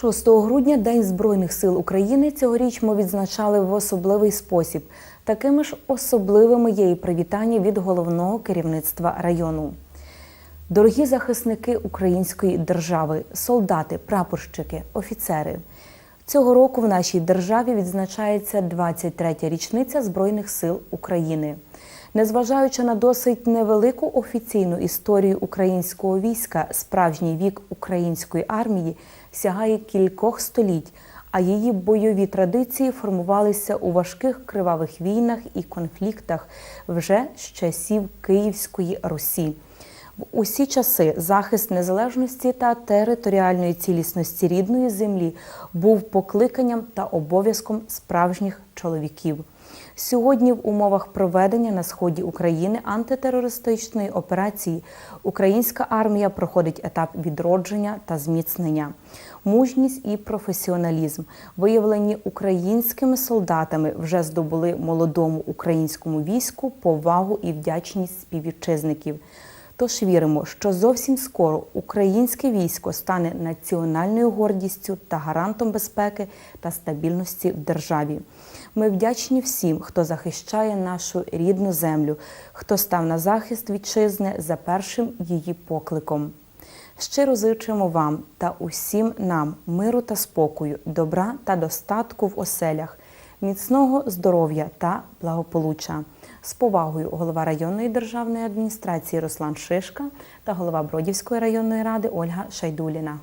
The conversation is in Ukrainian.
6 грудня День Збройних сил України цьогоріч ми відзначали в особливий спосіб. Такими ж особливими є і привітання від головного керівництва району. Дорогі захисники української держави, солдати, прапорщики, офіцери. Цього року в нашій державі відзначається 23-я річниця Збройних сил України. Незважаючи на досить невелику офіційну історію українського війська, справжній вік української армії сягає кількох століть, а її бойові традиції формувалися у важких кривавих війнах і конфліктах вже з часів Київської Русі. Усі часи захист незалежності та територіальної цілісності рідної землі був покликанням та обов'язком справжніх чоловіків. Сьогодні в умовах проведення на сході України антитерористичної операції українська армія проходить етап відродження та зміцнення. Мужність і професіоналізм, виявлені українськими солдатами, вже здобули молодому українському війську повагу і вдячність співвітчизників. Тож віримо, що зовсім скоро українське військо стане національною гордістю та гарантом безпеки та стабільності в державі. Ми вдячні всім, хто захищає нашу рідну землю, хто став на захист вітчизни за першим її покликом. Щиро зичимо вам та усім нам миру та спокою, добра та достатку в оселях, міцного здоров'я та благополуччя. З повагою голова районної державної адміністрації Руслан Шишка та голова Бродівської районної ради Ольга Шайдуліна.